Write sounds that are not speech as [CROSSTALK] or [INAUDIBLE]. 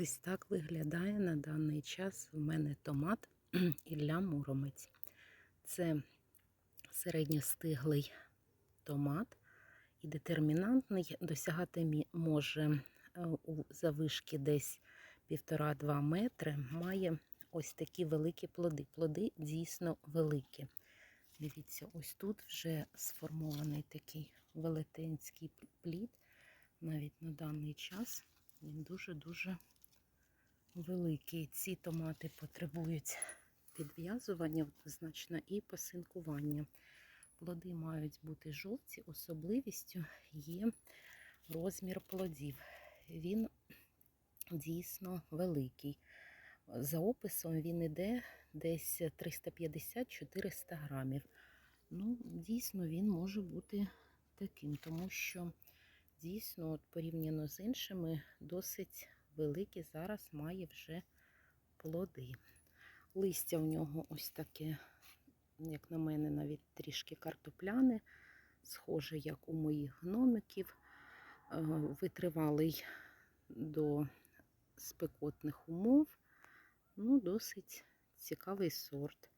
Ось так виглядає на даний час в мене томат [CLEARS THROAT] Ілля Муромець. Це середньостиглий томат і детермінантний досягати може е, у завишки десь 1,5-2 метри. Має ось такі великі плоди. Плоди дійсно великі. Дивіться, ось тут вже сформований такий велетенський плід. Навіть на даний час він дуже-дуже великий. Ці томати потребують підв'язування однозначно і посинкування. Плоди мають бути жовті, особливістю є розмір плодів. Він дійсно великий. За описом він іде десь 350-400 грамів. Ну, дійсно, він може бути таким, тому що дійсно, от порівняно з іншими, досить великий зараз має вже плоди. Листя в нього ось таке, як на мене, навіть трішки картопляне, схоже, як у моїх гномиків, Е, витривалий до спекотних умов. Ну, досить цікавий сорт.